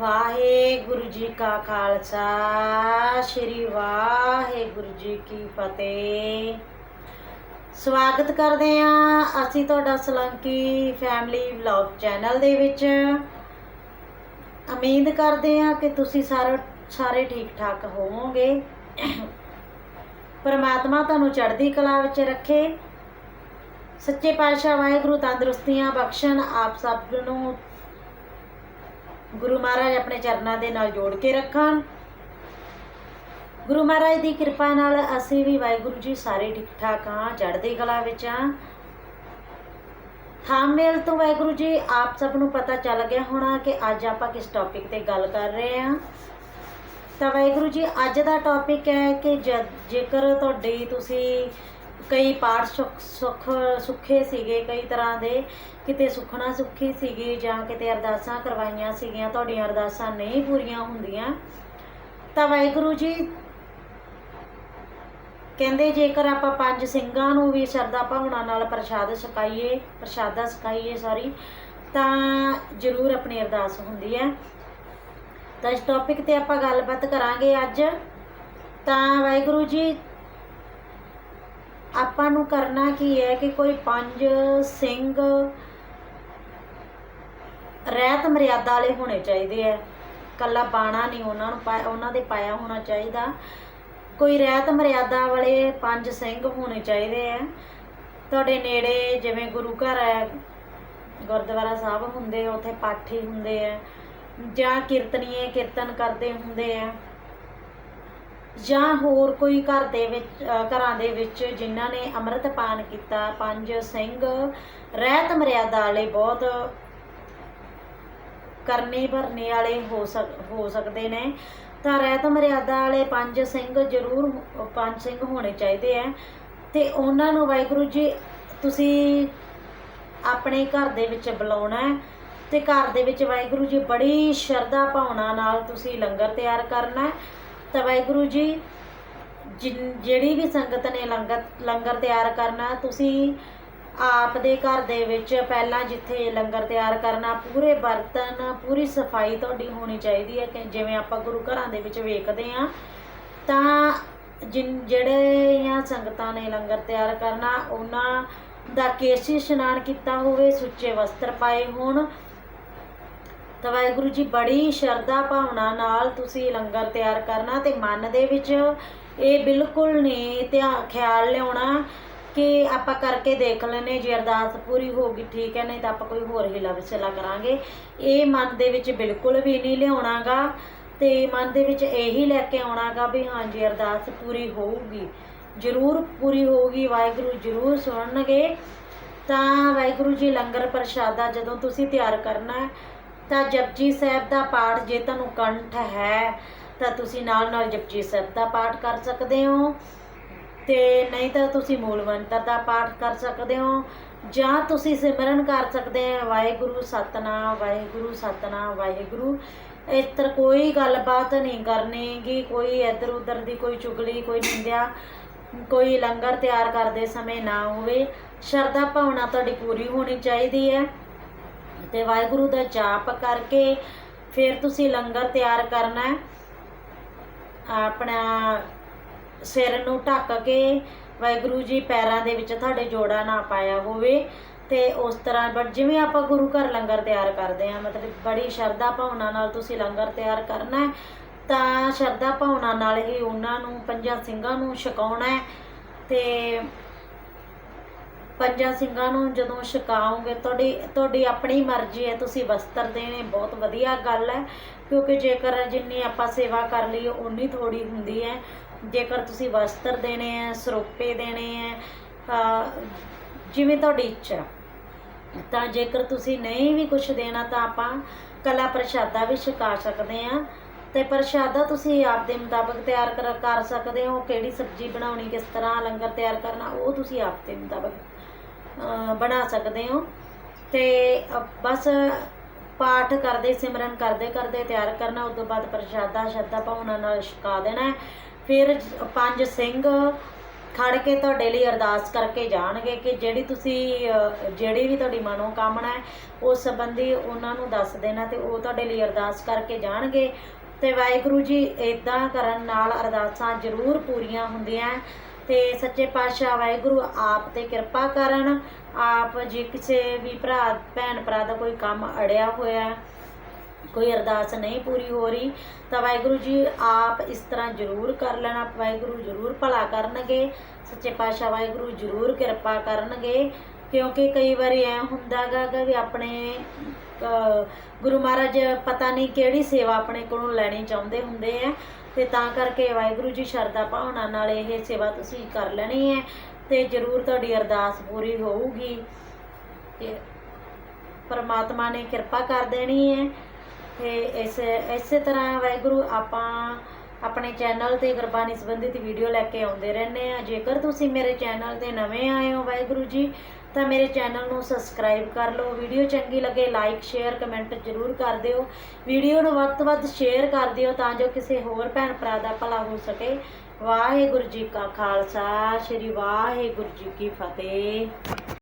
ਵਾਹਿਗੁਰੂ ਜੀ ਕਾ ਖਾਲਸਾ, ਸ੍ਰੀ ਵਾਹਿਗੁਰੂ ਜੀ ਕੀ ਫਤਿਹ। ਸਵਾਗਤ ਕਰਦੇ ਹਾਂ ਅਸੀਂ ਤੁਹਾਡਾ ਸਲੰਕੀ ਫੈਮਿਲੀ ਵਲੌਗ ਚੈਨਲ ਦੇ ਵਿੱਚ। ਉਮੀਦ ਕਰਦੇ ਹਾਂ ਕਿ ਤੁਸੀਂ ਸਾਰੇ ਸਾਰੇ ਠੀਕ ਠਾਕ ਹੋਵੋਗੇ। ਪਰਮਾਤਮਾ ਤੁਹਾਨੂੰ ਚੜ੍ਹਦੀ ਕਲਾ ਵਿੱਚ ਰੱਖੇ। ਸੱਚੇ ਪਾਤਸ਼ਾਹ ਵਾਹਿਗੁਰੂ ਤੰਦਰੁਸਤੀਆਂ ਬਖਸ਼ਣ ਆਪ ਸਭ ਨੂੰ। ਗੁਰੂ ਮਹਾਰਾਜ ਆਪਣੇ ਚਰਨਾਂ ਦੇ ਨਾਲ ਜੋੜ ਕੇ ਰੱਖਣ। ਗੁਰੂ ਮਹਾਰਾਜ ਦੀ ਕਿਰਪਾ ਨਾਲ ਅਸੀਂ ਵੀ ਵਾਹਿਗੁਰੂ ਜੀ ਸਾਰੇ ਠੀਕ ਠਾਕ ਹਾਂ, ਚੜ੍ਹਦੀ ਕਲਾ ਵਿੱਚ ਹਾਂ। ਥੰਬਨੇਲ ਤੋਂ ਵਾਹਿਗੁਰੂ ਜੀ, ਆਪ ਸਭ ਨੂੰ ਪਤਾ ਚੱਲ ਗਿਆ ਹੋਣਾ ਕਿ ਅੱਜ ਆਪਾਂ ਕਿਸ ਟੌਪਿਕ ਤੇ ਗੱਲ ਕਰ ਰਹੇ ਹਾਂ। ਤਾਂ ਵਾਹਿਗੁਰੂ ਜੀ, ਅੱਜ ਦਾ ਟੌਪਿਕ ਹੈ ਕਿ ਜੇਕਰ ਤੁਹਾਡੀ ਤੁਸੀਂ ਕਈ ਪਾਠ ਸੁੱਖ ਸੁੱਖ, ਸੁੱਖੇ ਸੀਗੇ ਕਈ ਤਰ੍ਹਾਂ ਦੇ। ਕਿਤੇ ਸੁਖਣਾ ਸੁੱਖੀ ਸੀਗੀ ਜਾਂ ਕਿਤੇ ਅਰਦਾਸਾਂ ਕਰਵਾਈਆਂ ਸੀਗੀਆਂ, ਤੁਹਾਡੀਆਂ ਅਰਦਾਸਾਂ ਨਹੀਂ ਪੂਰੀਆਂ ਹੁੰਦੀਆਂ। ਤਾਂ ਵਾਹਿਗੁਰੂ ਜੀ ਕਹਿੰਦੇ, ਜੇਕਰ ਆਪਾਂ ਪੰਜ ਸਿੰਘਾਂ ਨੂੰ ਵੀ ਸ਼ਰਧਾ ਭਾਵਨਾ ਨਾਲ ਪ੍ਰਸ਼ਾਦ ਛਕਾਈਏ, ਪ੍ਰਸ਼ਾਦਾ ਛਕਾਈਏ ਸੌਰੀ ਤਾਂ ਜ਼ਰੂਰ ਆਪਣੀ ਅਰਦਾਸ ਹੁੰਦੀ ਹੈ। ਤਾਂ ਇਸ ਟੌਪਿਕ ਤੇ ਆਪਾਂ ਗੱਲਬਾਤ ਕਰਾਂਗੇ ਅੱਜ। ਤਾਂ ਵਾਹਿਗੁਰੂ ਜੀ ਆਪਾਂ ਨੂੰ ਕਰਨਾ ਕੀ ਹੈ ਕਿ ਕੋਈ ਪੰਜ ਸਿੰਘ ਰਹਿਤ ਮਰਿਆਦਾ ਵਾਲੇ ਹੋਣੇ ਚਾਹੀਦੇ ਆ। ਕੱਲਾ ਬਾਣਾ ਨਹੀਂ ਉਹਨਾਂ ਨੂੰ ਪਾ- ਉਹਨਾਂ ਦੇ ਪਾਇਆ ਹੋਣਾ ਚਾਹੀਦਾ। ਕੋਈ ਰਹਿਤ ਮਰਿਆਦਾ ਵਾਲੇ ਪੰਜ ਸਿੰਘ ਹੋਣੇ ਚਾਹੀਦੇ ਆ। ਤੁਹਾਡੇ ਨੇੜੇ ਜਿਵੇਂ ਗੁਰੂ ਘਰ ਹੈ, ਗੁਰਦੁਆਰਾ ਸਾਹਿਬ ਹੁੰਦੇ ਉੱਥੇ ਪਾਠੀ ਹੁੰਦੇ ਆ, ਜਾਂ ਕੀਰਤਨੀਏ ਕੀਰਤਨ ਕਰਦੇ ਹੁੰਦੇ ਆ। ਜਾਂ ਹੋਰ ਕੋਈ ਘਰ ਦੇ ਵਿੱਚ ਘਰਾਂ ਦੇ ਵਿੱਚ ਜਿਨ੍ਹਾਂ ਨੇ ਅੰਮ੍ਰਿਤਪਾਨ ਕੀਤਾ, ਪੰਜ ਸਿੰਘ, ਰਹਿਤ ਮਰਿਆਦਾ ਵਾਲੇ ਬਹੁਤ ਕਰਨੇ ਭਰਨੇ ਵਾਲੇ ਹੋ ਸਕ, ਹੋ ਸਕਦੇ ਨੇ। ਤਾਂ ਰਹਿਤ ਮਰਿਆਦਾ ਵਾਲੇ ਪੰਜ ਸਿੰਘ ਜ਼ਰੂਰ ਪੰਜ ਸਿੰਘ ਹੋਣੇ ਚਾਹੀਦੇ ਆ ਤੇ ਉਹਨਾਂ ਨੂੰ ਵਾਹਿਗੁਰੂ ਜੀ, ਤੁਸੀਂ ਆਪਣੇ ਘਰ ਦੇ ਵਿੱਚ ਬੁਲਾਉਣਾ ਹੈ ਤੇ ਘਰ ਦੇ ਵਿੱਚ ਵਾਹਿਗੁਰੂ ਜੀ ਬੜੀ ਸ਼ਰਧਾ ਭਾਵਨਾ ਨਾਲ ਤੁਸੀਂ ਲੰਗਰ ਤਿਆਰ ਕਰਨਾ ਹੈ ਤਾਂ ਵਾਹਿਗੁਰੂ ਜੀ, ਜਿਨ- ਜਿਹੜੀ ਵੀ ਸੰਗਤ ਨੇ ਲੰਗਰ ਲੰਗਰ ਤਿਆਰ ਕਰਨਾ, ਤੁਸੀਂ ਆਪ ਦੇ ਘਰ ਦੇ ਵਿੱਚ ਪਹਿਲਾਂ ਜਿੱਥੇ ਲੰਗਰ ਤਿਆਰ ਕਰਨਾ, ਪੂਰੇ ਬਰਤਨ, ਪੂਰੀ ਸਫ਼ਾਈ ਤੁਹਾਡੀ ਹੋਣੀ ਚਾਹੀਦੀ ਹੈ ਕਿ ਜਿਵੇਂ ਆਪਾਂ ਗੁਰੂ ਘਰਾਂ ਦੇ ਵਿੱਚ ਵੇਖਦੇ ਹਾਂ, ਤਾਂ ਜਿਨ, ਜਿਹੜੀਆਂ ਸੰਗਤਾਂ ਨੇ ਲੰਗਰ ਤਿਆਰ ਕਰਨਾ, ਉਹਨਾਂ ਦਾ ਕੇਸੀ ਇਸ਼ਨਾਨ ਕੀਤਾ ਹੋਵੇ, ਸੁੱਚੇ ਵਸਤਰ ਪਾਏ ਹੋਣ ਤਾਂ ਵਾਹਿਗੁਰੂ ਜੀ ਬੜੀ ਸ਼ਰਧਾ ਭਾਵਨਾ ਨਾਲ ਤੁਸੀਂ ਲੰਗਰ ਤਿਆਰ ਕਰਨਾ ਤੇ ਮਨ ਦੇ ਵਿੱਚ ਇਹ ਬਿਲਕੁਲ ਨਹੀਂ ਧਿਆਨ ਖਿਆਲ ਲਿਆਉਣਾ ਕਿ ਆਪਾਂ ਕਰਕੇ ਦੇਖ ਲੈਨੇ ਜੇ ਅਰਦਾਸ ਪੂਰੀ ਹੋ ਗਈ ਠੀਕ ਹੈ, ਨਹੀਂ ਤਾਂ ਆਪਾਂ ਕੋਈ ਹੋਰ ਹਿਲਾ ਵਿਸਲਾ ਕਰਾਂਗੇ। ਇਹ ਮਨ ਦੇ ਵਿੱਚ ਬਿਲਕੁਲ ਵੀ ਨਹੀਂ ਲਿਆਉਣਾਗਾ ਤੇ ਮਨ ਦੇ ਵਿੱਚ ਇਹੀ ਲੈ ਕੇ ਆਉਣਾਗਾ ਵੀ ਹਾਂਜੀ ਅਰਦਾਸ ਪੂਰੀ ਹੋਊਗੀ, ਜ਼ਰੂਰ ਪੂਰੀ ਹੋਊਗੀ, ਵਾਹਿਗੁਰੂ ਜ਼ਰੂਰ ਸੁਣਨਗੇ। ਤਾਂ ਵਾਹਿਗੁਰੂ ਜੀ ਲੰਗਰ ਪ੍ਰਸ਼ਾਦਾ ਜਦੋਂ ਤੁਸੀਂ ਤਿਆਰ ਕਰਨਾ ਤਾਂ ਜਪਜੀ ਸਾਹਿਬ ਦਾ ਪਾਠ ਜੇ ਤੁਹਾਨੂੰ ਕੰਠ ਹੈ, ਤਾਂ ਤੁਸੀਂ ਨਾਲ ਨਾਲ ਜਪਜੀ ਸਾਹਿਬ ਦਾ ਪਾਠ ਕਰ ਸਕਦੇ ਹੋ। ਤੇ ਨਹੀਂ ਤਾਂ ਤੁਸੀਂ ਮੂਲ ਮੰਤਰ ਦਾ ਪਾਠ ਕਰ ਸਕਦੇ ਹੋ, ਜਾਂ ਤੁਸੀਂ ਸਿਮਰਨ ਕਰ ਸਕਦੇ ਆ ਵਾਹਿਗੁਰੂ ਸਤਨਾਮ ਵਾਹਿਗੁਰੂ ਸਤਨਾਮ, ਵਾਹਿਗੁਰੂ। ਇਸ ਤਰ੍ਹਾਂ ਕੋਈ ਗੱਲਬਾਤ ਨਹੀਂ ਕਰਨੀਗੀ ਕੋਈ ਇੱਧਰ ਉੱਧਰ ਦੀ ਕੋਈ ਚੁਗਲੀ, ਕੋਈ ਨਿੰਦਿਆ, ਕੋਈ ਲੰਗਰ ਤਿਆਰ ਕਰਦੇ ਸਮੇਂ ਨਾ ਹੋਵੇ। ਸ਼ਰਧਾ ਭਾਵਨਾ ਤੁਹਾਡੀ ਪੂਰੀ ਹੋਣੀ ਚਾਹੀਦੀ ਹੈ। ਤੇ ਵਾਹਿਗੁਰੂ ਦਾ ਜਾਪ ਕਰਕੇ ਫਿਰ ਤੁਸੀਂ ਲੰਗਰ ਤਿਆਰ ਕਰਨਾ ਆਪਣਾ ਸਿਰ ਨੂੰ ਢੱਕ ਕੇ ਵਾਹਿਗੁਰੂ ਜੀ ਪੈਰਾਂ ਦੇ ਵਿੱਚ ਤੁਹਾਡੇ ਜੋੜਾ ਨਾ ਪਾਇਆ ਹੋਵੇ ਤੇ ਉਸ ਤਰ੍ਹਾਂ ਬਟ ਜਿਵੇਂ ਆਪਾਂ ਗੁਰੂ ਘਰ ਲੰਗਰ ਤਿਆਰ ਕਰਦੇ ਆ ਮਤਲਬ ਬੜੀ ਸ਼ਰਧਾ ਭਾਵਨਾ ਨਾਲ ਤੁਸੀਂ ਲੰਗਰ ਤਿਆਰ ਕਰਨਾ ਹੈ, ਤਾਂ ਸ਼ਰਧਾ ਭਾਵਨਾ ਨਾਲ ਹੀ ਉਹਨਾਂ ਨੂੰ ਪੰਜਾਂ ਸਿੰਘਾਂ ਨੂੰ ਛਕਾਉਣਾ ਹੈ ਤੇ ਪੰਜਾਂ ਸਿੰਘਾਂ ਨੂੰ ਜਦੋਂ ਛਕਾਓਗੇ, ਤੁਹਾਡੀ ਤੁਹਾਡੀ ਆਪਣੀ ਮਰਜ਼ੀ ਹੈ, ਤੁਸੀਂ ਵਸਤਰ ਦੇਣੇ, ਬਹੁਤ ਵਧੀਆ ਗੱਲ ਹੈ। ਕਿਉਂਕਿ ਜੇਕਰ ਜਿੰਨੀ ਆਪਾਂ ਸੇਵਾ ਕਰ ਲਈਏ ਉਨੀ ਥੋੜੀ ਹੁੰਦੀ ਹੈ। ਜੇਕਰ ਤੁਸੀਂ ਵਸਤਰ ਦੇਣੇ ਹੈ, ਸਰੋਪੇ ਦੇਣੇ ਹੈ ਜਿਵੇਂ ਤੁਹਾਡੀ ਇੱਛਾ, ਤਾਂ ਜੇਕਰ ਤੁਸੀਂ ਨਹੀਂ ਵੀ ਕੁਝ ਦੇਣਾ, ਤਾਂ ਆਪਾਂ ਕਲਾ ਪ੍ਰਸ਼ਾਦਾ ਵੀ ਛਕਾ ਸਕਦੇ ਆ ਤੇ ਪ੍ਰਸ਼ਾਦਾ ਤੁਸੀਂ ਆਪ ਦੇ ਮੁਤਾਬਕ ਤਿਆਰ ਕਰ ਕਰ ਸਕਦੇ ਹੋ, ਕਿਹੜੀ ਸਬਜ਼ੀ ਬਣਾਉਣੀ, ਕਿਸ ਤਰ੍ਹਾਂ ਲੰਗਰ ਤਿਆਰ ਕਰਨਾ, ਉਹ ਤੁਸੀਂ ਆਪ ਦੇ ਮੁਤਾਬਕ ਬਣਾ ਸਕਦੇ ਹੋ। ਤੇ ਬਸ ਪਾਠ ਕਰਦੇ, ਸਿਮਰਨ ਕਰਦੇ ਕਰਦੇ ਤਿਆਰ ਕਰਨਾ, ਉਸ ਤੋਂ ਬਾਅਦ ਪ੍ਰਸ਼ਾਦਾ ਸ਼ਰਧਾ ਭਾਵਨਾ ਨਾਲ ਛਕਾ ਦੇਣਾ ਫਿਰ ਪੰਜ ਸਿੰਘ ਖੜ ਕੇ ਤੁਹਾਡੇ ਲਈ ਅਰਦਾਸ ਕਰਕੇ ਜਾਣਗੇ ਕਿ ਜਿਹੜੀ ਤੁਸੀਂ ਜਿਹੜੀ ਵੀ ਤੁਹਾਡੀ ਮਨੋ ਕਾਮਨਾ ਹੈ, ਉਸ ਸੰਬੰਧੀ ਉਹਨਾਂ ਨੂੰ ਦੱਸ ਦੇਣਾ ਤੇ ਉਹ ਤੁਹਾਡੇ ਲਈ ਅਰਦਾਸ ਕਰਕੇ ਜਾਣਗੇ। ਤੇ ਵਾਹਿਗੁਰੂ ਜੀ ਇਦਾਂ ਕਰਨ ਨਾਲ ਅਰਦਾਸਾਂ ਜ਼ਰੂਰ ਪੂਰੀਆਂ ਹੁੰਦੀਆਂ ਤੇ ਸੱਚੇ ਪਾਤਸ਼ਾਹ ਵਾਹਿਗੁਰੂ ਆਪ ਤੇ ਕਿਰਪਾ ਕਰਨ। ਆਪ ਜੇ ਕਿਸੇ ਵੀ ਭਰਾ, ਭੈਣ ਭਰਾ ਦਾ ਕੋਈ ਕੰਮ ਅੜਿਆ ਹੋਇਆ, ਕੋਈ ਅਰਦਾਸ ਨਹੀਂ ਪੂਰੀ ਹੋ ਰਹੀ, ਤਾਂ ਵਾਹਿਗੁਰੂ ਜੀ ਆਪ ਇਸ ਤਰ੍ਹਾਂ ਜ਼ਰੂਰ ਕਰ ਲੈਣਾ। ਵਾਹਿਗੁਰੂ ਜ਼ਰੂਰ ਭਲਾ ਕਰਨਗੇ। ਸੱਚੇ ਪਾਤਸ਼ਾਹ ਵਾਹਿਗੁਰੂ ਜ਼ਰੂਰ ਕਿਰਪਾ ਕਰਨਗੇ। ਕਿਉਂਕਿ ਕਈ ਵਾਰੀ ਐ ਹੁੰਦਾਗਾ ਗਾ ਵੀ ਆਪਣੇ ਗੁਰੂ ਮਹਾਰਾਜ ਪਤਾ ਨਹੀਂ ਕਿਹੜੀ ਸੇਵਾ ਆਪਣੇ ਕੋਲੋਂ ਲੈਣੀ ਚਾਹੁੰਦੇ ਹੁੰਦੇ ਆ। ਤੇ ਤਾਂ ਕਰਕੇ ਵਾਹਿਗੁਰੂ ਜੀ ਸ਼ਰਧਾ ਭਾਵਨਾ ਨਾਲ ਇਹ ਸੇਵਾ ਤੁਸੀਂ ਕਰ ਲੈਣੀ ਹੈ ਤੇ ਜ਼ਰੂਰ ਤੁਹਾਡੀ ਅਰਦਾਸ ਪੂਰੀ ਹੋਊਗੀ। ਤੇ ਪਰਮਾਤਮਾ ਨੇ ਕਿਰਪਾ ਕਰ ਦੇਣੀ ਹੈ। ਤੇ ਇਸ, ਇਸੇ ਤਰ੍ਹਾਂ ਵਾਹਿਗੁਰੂ ਆਪਾਂ ਆਪਣੇ ਚੈਨਲ ਤੇ ਗੁਰਬਾਣੀ ਸੰਬੰਧਿਤ ਵੀਡੀਓ ਲੈ ਕੇ ਆਉਂਦੇ ਰਹਿੰਦੇ ਆ ਜੇਕਰ ਤੁਸੀਂ ਮੇਰੇ ਚੈਨਲ ਤੇ ਨਵੇਂ ਆਏ ਹੋ ਵਾਹਿਗੁਰੂ ਜੀ ਤਾਂ ਮੇਰੇ ਚੈਨਲ ਨੂੰ ਸਬਸਕ੍ਰਾਈਬ ਕਰ ਲਓ। ਵੀਡੀਓ ਚੰਗੀ ਲੱਗੇ ਲਾਈਕ ਸ਼ੇਅਰ ਕਮੈਂਟ ਜ਼ਰੂਰ ਕਰ ਦਿਓ। ਵੀਡੀਓ ਨੂੰ ਵੱਧ ਤੋਂ ਵੱਧ ਸ਼ੇਅਰ ਕਰ ਦਿਓ ਤਾਂ ਜੋ ਕਿਸੇ ਹੋਰ ਭੈਣ ਭਰਾ ਦਾ ਭਲਾ ਹੋ ਸਕੇ। ਵਾਹਿਗੁਰੂ ਜੀ ਕਾ ਖਾਲਸਾ, ਸ੍ਰੀ ਵਾਹਿਗੁਰੂ ਜੀ ਕੀ ਫਤਿਹ।